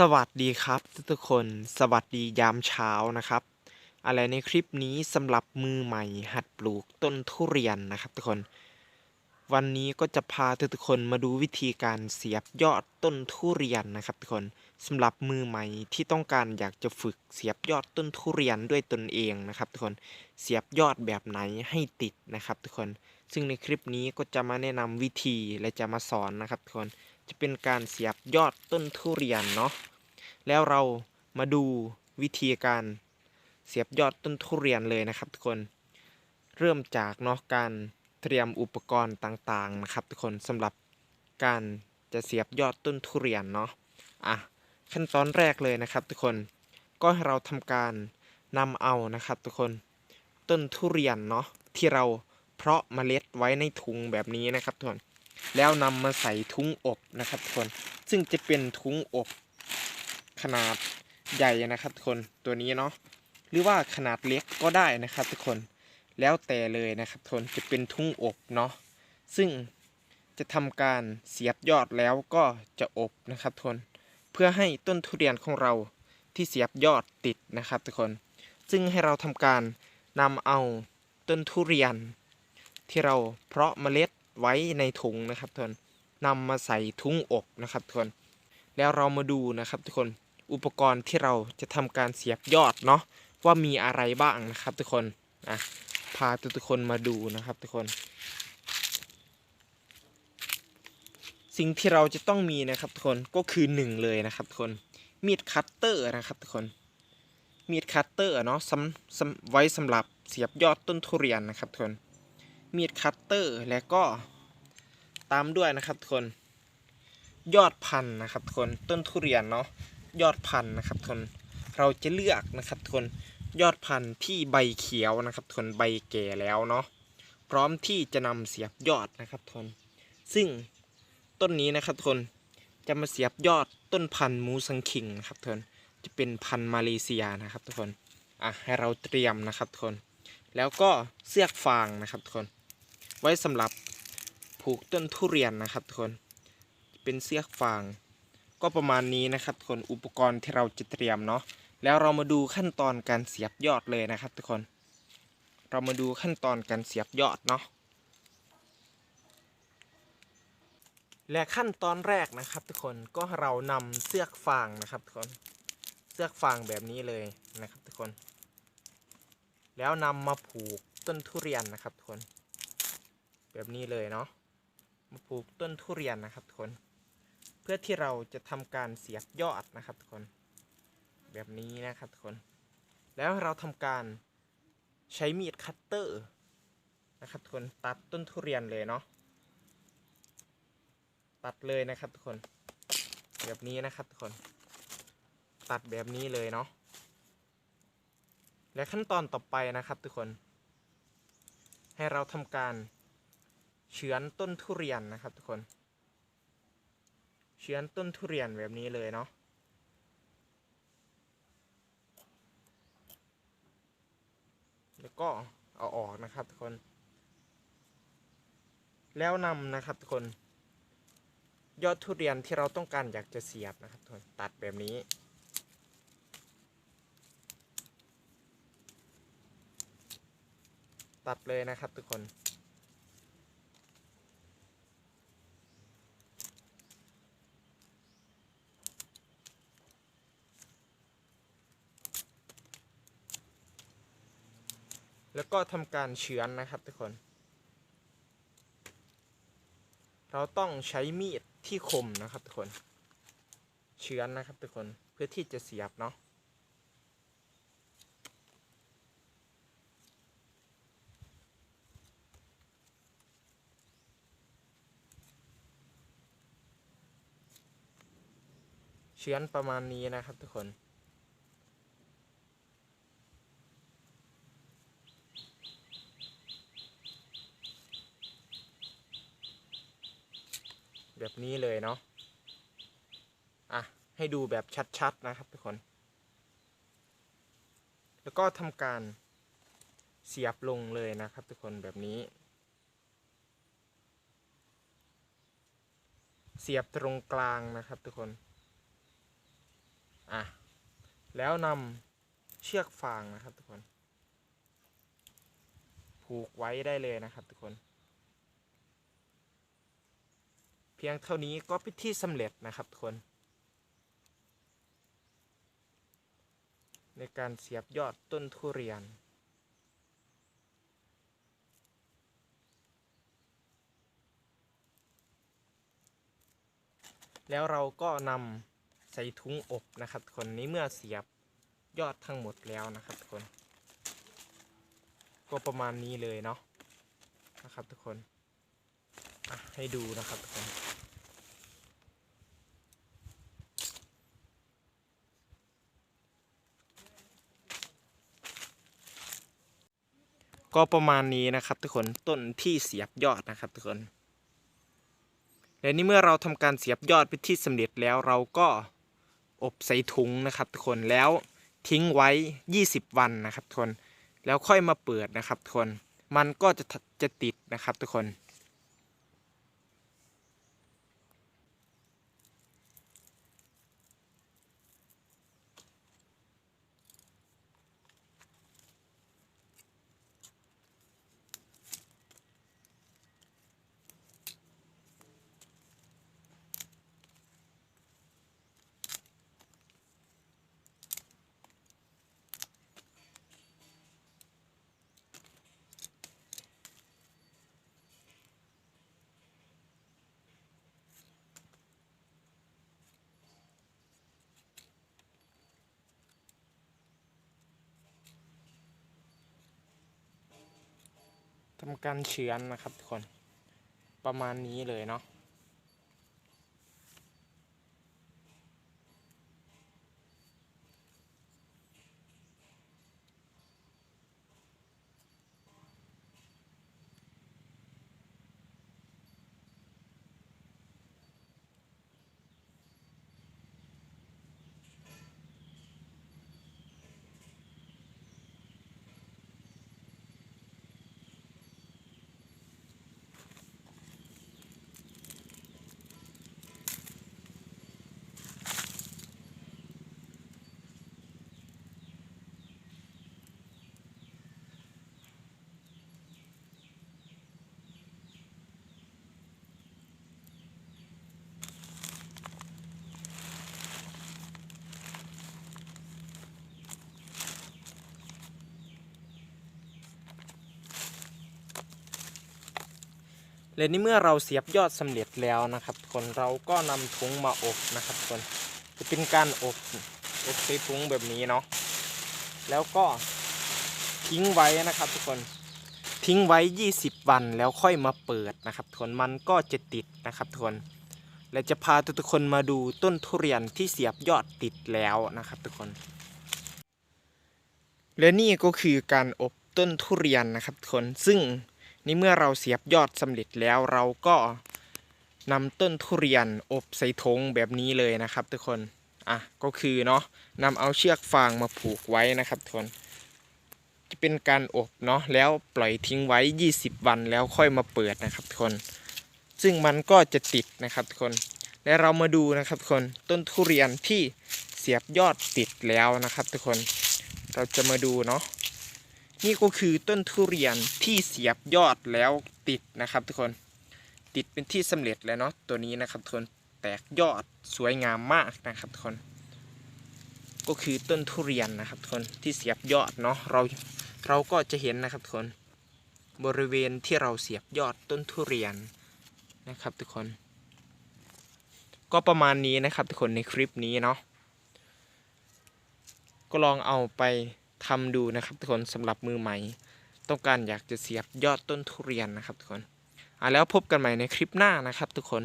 สวัสดีครับทุกคน สวัสดียามเช้านะครับ อะไรในคลิปนี้สำหรับมือใหม่หัดปลูกต้นทุเรียนนะครับทุกคน วันนี้ก็จะพาทุกคนมาดูวิธีการเสียบยอดต้นทุเรียนนะครับทุกคนสำหรับมือใหม่ที่ต้องการอยากจะฝึกเสียบยอดต้นทุเรียนด้วยตนเองนะครับทุกคนเสียบยอดแบบไหนให้ติดนะครับทุกคน ซึ่งในคลิปนี้ก็จะมาแนะนำวิธีและจะมาสอนนะครับทุกคน จะเป็นการเสียบยอดต้นทุเรียนเนาะแล้วเรามาดูวิธีการเสียบยอดต้นทุเรียนเลยนะครับ ทุกคนเริ่มจากเนาะการเตรียมอุปกรณ์ต่างๆนะครับ ทุกคนสำหรับการจะเสียบยอดต้นทุเรียนเนาะอะขั้นตอนแรกเลยนะครับ ทุกคนก็ให้เราทำการนำเอานะครับ ทุกคนต้นทุเรียนเนาะที่เราเพาะเมล็ดไว้ในถุงแบบนี้นะครับทุกคน แล้วนำมาใส่ถุงอบนะครับทุกคน ซึ่งจะเป็นถุงอบขนาดใหญ่นะครับทุกคนตัวนี้เนาะหรือว่าขนาดเล็กก็ได้นะครับทุกคนแล้วแต่เลยนะครับทุกคนจะเป็นทุ่งอบเนาะซึ่งจะทำการเสียบยอดแล้วก็จะอบนะครับทุกคนเพื่อให้ต้นทุเรียนของเราที่เสียบยอดติดนะครับทุกคน ซึ่งให้เราทำการนำเอาต้นทุเรียน ที่เราเพาะเมล็ด ไว้ในถุงนะครับทุกคนนำมาใส่ถุงอบนะครับทุกคนแล้วเรามาดูนะครับทุกคนอุปกรณ์ที่เราจะทำการเสียบยอดเนาะว่ามีอะไรบ้างนะครับทุกคนอะพาทุกๆคนมาดูนะครับทุกคน สิ่งที่เราจะต้องมีนะครับทุกคนก็คือหนึ่งเลยนะครับทุกคนมีดคัตเตอร์นะครับทุกคนมีดคัตเตอร์เนาะสำสำไว้สำหรับเสียบยอดต้นทุเรียนนะครับทุกคน มีดคัตเตอร์ และก็ตามด้วยนะครับทุกคน ยอดพันธุ์นะครับทุกคนต้นทุเรียนเนาะยอดพันธุ์นะครับทุกคนเราจะเลือกนะครับทุกคนยอดพันธุ์ที่ใบเขียวนะครับทุกคนใบแก่แล้วเนาะพร้อมที่จะนำเสียบยอดนะครับทุกคนซึ่งต้นนี้นะครับทุกคนจะมาเสียบยอดต้นพันธุ์มูสังคิงนะครับทุกคนจะเป็นพันธุ์มาเลเซียนะครับทุกคนอะให้เราเตรียมนะครับทุกคนแล้วก็เสือกฟางนะครับทุกคน ว้สำหรับผูกต้นทุเรียนนะครับทุกคนเป็นเสื้อฟาง ก็ประมาณนี้นะครับทุกคนอุปกรณ์ที่เราจะเตรียมเนาะแล้วเรามาดูขั้นตอนการเสียบยอดเลยนะครับ ทุกคน เรามาดูขั้นตอนการเสียบยอดเนาะและขั้นตอนแรกนะครับ ทุกคนก็เรานำเสื้อฟางนะครับ ทุกคนเสื้อฟางแบบนี้เลยนะครับ ทุกคน แล้วนำมาผูกต้นทุเรียนนะครับ ทุกคน แบบนี้เลยเนาะมาผูกต้นทุเรียนนะครับทุกคน เพื่อที่เราจะทำการเสียบยอดนะครับทุกคน แบบนี้นะครับทุกคน แล้วเราทำการใช้มีดคัตเตอร์นะครับทุกคนตัดต้นทุเรียนเลยเนาะตัดเลยนะครับทุกคน แบบนี้นะครับทุกคน ตัดแบบนี้เลยเนาะและขั้นตอนต่อไปนะครับทุกคน ให้เราทำการ เฉือนต้นทุเรียนนะครับทุกคน เฉือนต้นทุเรียนแบบนี้เลยเนาะแล้วก็เอาออกนะครับทุกคน แล้วนำนะครับทุกคน ยอดทุเรียนที่เราต้องการอยากจะเสียบนะครับทุกคนตัดแบบนี้ตัดเลยนะครับทุกคน แล้วก็ทำการเฉือนนะครับทุกคน เราต้องใช้มีดที่คมนะครับทุกคน เฉือนนะครับทุกคนเพื่อที่จะเสียบเนาะเฉือนประมาณนี้นะครับทุกคน แบบนี้เลยเนาะ อะให้ดูแบบชัดๆนะครับทุกคน แล้วก็ทำการเสียบลงเลยนะครับทุกคนแบบนี้ เสียบตรงกลางนะครับทุกคนอะแล้วนำเชือกฟางนะครับทุกคน ผูกไว้ได้เลยนะครับทุกคน เพียงเท่านี้ก็พิธีสำเร็จนะครับทุกคน ในการเสียบยอดต้นทุเรียน แล้วเราก็นำใส่ถุงอบนะครับทุกคนนี้เมื่อเสียบยอดทั้งหมดแล้วนะครับทุกคน ก็ประมาณนี้เลยเนาะนะครับทุกคนให้ดูนะครับทุกคน ก็ประมาณนี้นะครับทุกคนต้นที่เสียบยอดนะครับทุกคนและนี่เมื่อเราทำการเสียบยอดไปที่สำเร็จแล้วเราก็อบใส่ถุงนะครับทุกคนแล้วทิ้งไว้ 20 วันนะครับทุกคนแล้วค่อยมาเปิดนะครับทุกคนมันก็จะจะติดนะครับทุกคน ทำการเฉือนนะครับทุกคนประมาณนี้เลยเนาะ และนี่เมื่อเราเสียบยอดสำเร็จแล้วนะครับทุกคนเราก็นำถุงมาอบนะครับทุกคนจะเป็นการอบอบใส่ถุงแบบนี้เนาะแล้วก็ทิ้งไว้นะครับ ทุกคนทิ้งไว้ 20 วันแล้วค่อยมาเปิดนะครับทุกคนมันก็จะติดนะครับทุกคนและจะพาทุกๆคนมาดูต้นทุเรียนที่เสียบยอดติดแล้วนะครับ ทุกคน และนี่ก็คือการอบต้นทุเรียนนะครับทุกคนซึ่ง นี่เมื่อเราเสียบยอดสำเร็จแล้วเราก็นำต้นทุเรียนอบใส่ถุงแบบนี้เลยนะครับ ทุกคน อะ ก็คือเนาะนำเอาเชือกฟางมาผูกไว้นะครับทุกคนจะเป็นการอบเนาะแล้วปล่อยทิ้งไว้ 20 วันแล้วค่อยมาเปิดนะครับทุกคน ซึ่งมันก็จะติดนะครับทุกคน และเรามาดูนะครับทุกคนต้นทุเรียนที่เสียบยอดติดแล้วนะครับ ทุกคน เราจะมาดูเนาะ นี่ก็คือต้นทุเรียนที่เสียบยอดแล้วติดนะครับทุกคนติดเป็นที่สำเร็จแล้วเนาะตัวนี้นะครับทุกคนแตกยอดสวยงามมากนะครับทุกคน ก็คือต้นทุเรียนนะครับทุกคนที่เสียบยอดเนาะเราเราก็จะเห็นนะครับทุกคนบริเวณที่เราเสียบยอดต้นทุเรียนนะครับทุกคน ก็ประมาณนี้นะครับทุกคนในคลิปนี้เนาะก็ลองเอาไป ทำดูนะครับทุกคนสำหรับมือใหม่ ต้องการอยากจะเสียบยอดต้นทุเรียนนะครับทุกคนอะแล้วพบกันใหม่ในคลิปหน้านะครับทุกคน